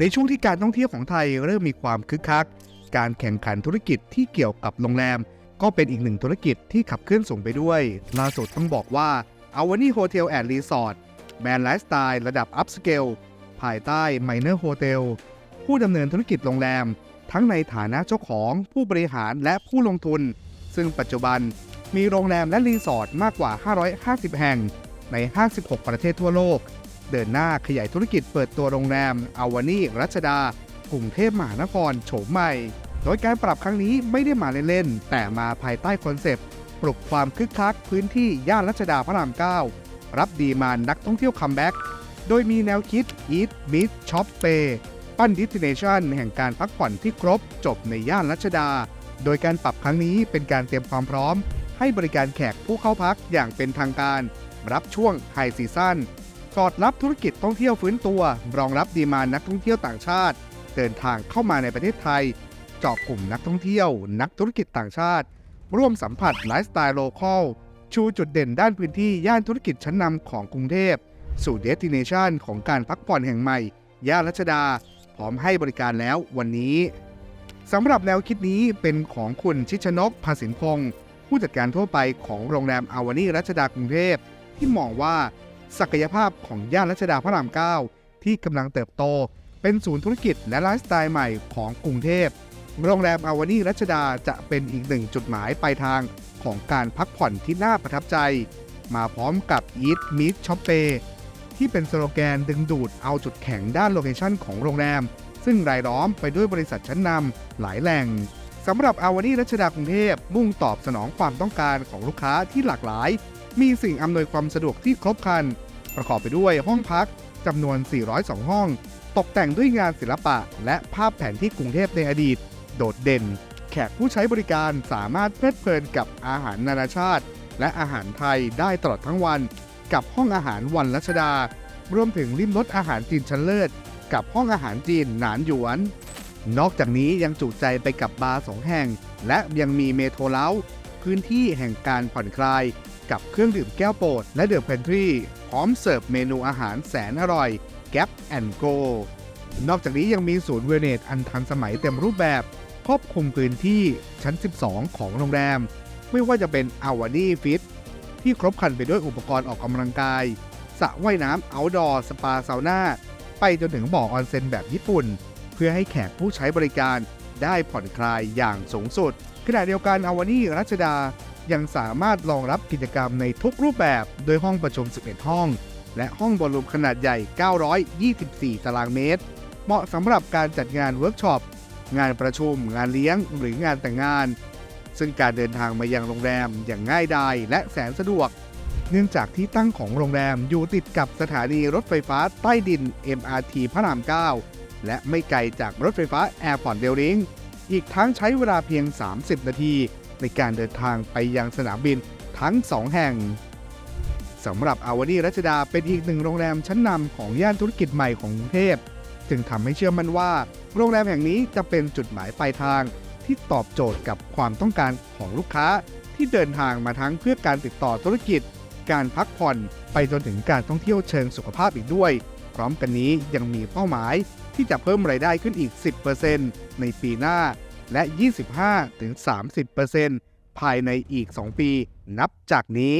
ในช่วงที่การท่องเที่ยวของไทยเริ่มมีความคึกคัก การแข่งขันธุรกิจที่เกี่ยวกับโรงแรม ก็เป็นอีกหนึ่งธุรกิจที่ขับเคลื่อนสูงไปด้วย ล่าสุดต้องบอกว่าอาวานี่โฮเทลแอนด์รีสอร์ทแบรนด์ไลฟ์สไตล์ระดับอัพสเกลภายใต้ไมเนอร์โฮเทลผู้ดำเนินธุรกิจโรงแรม ทั้งในฐานะเจ้าของผู้บริหารและผู้ลงทุน ซึ่งปัจจุบันมีโรงแรมและรีสอร์ทมากกว่า 550 แห่งใน 56 ประเทศทั่วโลก เดินหน้าขยายธุรกิจเปิดตัวโรงแรมอาวานี่รัชดากรุงเทพมหานครโฉมใหม่ โดยการปรับครั้งนี้ไม่ได้มาเล่นๆ แต่มาภายใต้คอนเซปต์ ปลุกความคึกคักพื้นที่ย่านรัชดาพระราม 9 รับดีมานักท่องเที่ยวคัมแบ็กโดยมีแนวคิด Eat Meet Shop Pay ปั้นดิสติเนชันแห่งการพักผ่อนที่ครบจบในย่านรัชดา โดยการปรับครั้งนี้เป็นการเตรียมความพร้อม ให้บริการแขกผู้เข้าพักอย่างเป็นทางการ รับช่วงไฮซีซั่น สอดรับธุรกิจท่องเที่ยวฟื้นตัว รองรับดีมานนักท่องเที่ยวต่างชาติ เดินทางเข้ามาในประเทศไทยเจาะกลุ่มนักท่องเที่ยว นักธุรกิจต่างชาติ ร่วมสัมผัสไลฟ์สไตล์โลคอลชูจุดเด่นด้านพื้นที่ย่านธุรกิจชั้นนำของกรุงเทพ สู่เดสติเนชันของการพักผ่อนแห่งใหม่ ย่านรัชดา พร้อมให้บริการแล้ววันนี้สำหรับแนวคิดนี้เป็นของคุณชิชนกภาสินพงศ์ผู้จัดการทั่วไปของโรงแรมอาวานีรัชดากรุงเทพ ที่มองว่า ศักยภาพของย่านรัชดาพระราม 9 ที่กำลังเติบโต เป็นศูนย์ธุรกิจและไลฟ์สไตล์ใหม่ของกรุงเทพ โรงแรมอาวานี่รัชดาจะเป็นอีกหนึ่งจุดหมายปลายทางของการพักผ่อนที่น่าประทับใจ มาพร้อมกับ Eat Meet Shop Pay ที่เป็นสโลแกนดึงดูดเอาจุดแข็งด้านโลเคชั่นของโรงแรม ซึ่งรายล้อมไปด้วยบริษัทชั้นนำหลายแหล่งสำหรับอาวานี่รัชดากรุงเทพมุ่งตอบสนองความต้องการของลูกค้าที่หลากหลาย มีสิ่งอำนวยความสะดวกที่ครบครัน ประกอบไปด้วยห้องพักจำนวน 402 ห้อง ตกแต่งด้วยงานศิลปะ และภาพแผนที่กรุงเทพในอดีต โดดเด่น แขกผู้ใช้บริการสามารถเพลิดเพลินกับอาหารนานาชาติ และอาหารไทยได้ตลอดทั้งวัน กับห้องอาหารวันรัชดา รวมถึงริมรสอาหารจีนชั้นเลิศ กับห้องอาหารจีนหนานหยวน นอกจากนี้ยังจุใจไปกับบาร์สองแห่ง และยังมีเมโทรเล้าพื้นที่แห่งการผ่อนคลาย กับเครื่องดื่มแก้วโปรดและเดอะเพนทรีพร้อมเสิร์ฟเมนูอาหารแสนอร่อยแก p แอนโกนอกจากนี้ยังมีศูนย์เวเนสอันทันสมัยเต็มรูปแบบครอบคลุมพื้นที่ชั้น 12 ของโรงแรม ไม่ว่าจะเป็นอาวานี่ฟิตที่ครบครันไปด้วยอุปกรณ์ออกกำลังกายสระว่ายน้ำ outdoor สปาซาวน่า ไปจนถึงบ่อออนเซ็นแบบญี่ปุ่น เพื่อให้แขกผู้ใช้บริการได้ผ่อนคลายอย่างสูงสุดขณะเดียวกันอาวานี่รัชดา ยังสามารถรองรับกิจกรรมในทุกรูปแบบ โดยห้องประชุม 11 ห้อง และห้องบอลลูมขนาดใหญ่ 924 ตารางเมตร เหมาะสำหรับการจัดงานเวิร์กช็อป งานประชุม งานเลี้ยง หรืองานแต่งงาน ซึ่งการเดินทางมายังโรงแรมอย่างง่ายดายและแสนสะดวก เนื่องจากที่ตั้งของโรงแรมอยู่ติดกับสถานีรถไฟฟ้าใต้ดิน MRT พระราม 9 และไม่ไกลจากรถไฟฟ้า Airport r a i l i n k อีกทั้งใช้เวลาเพียง 30 นาที ในการเดินทางไปยังสนามบินทั้ง 2 แห่งสำหรับอาวานีรัชดาเป็นอีกหนึ่งโรงแรมชั้นนำของย่านธุรกิจใหม่ของกรุงเทพจึงทำให้เชื่อมั่นว่า โรงแรมแห่งนี้จะเป็นจุดหมายปลายทางที่ตอบโจทย์กับความต้องการของลูกค้าที่เดินทางมาทั้งเพื่อการติดต่อธุรกิจ การพักผ่อนไปจนถึงการท่องเที่ยวเชิงสุขภาพอีกด้วย พร้อมกันนี้ยังมีเป้าหมายที่จะเพิ่มรายได้ขึ้นอีก 10%ในปีหน้า และ 25-30%ภายในอีก 2 ปี นับจากนี้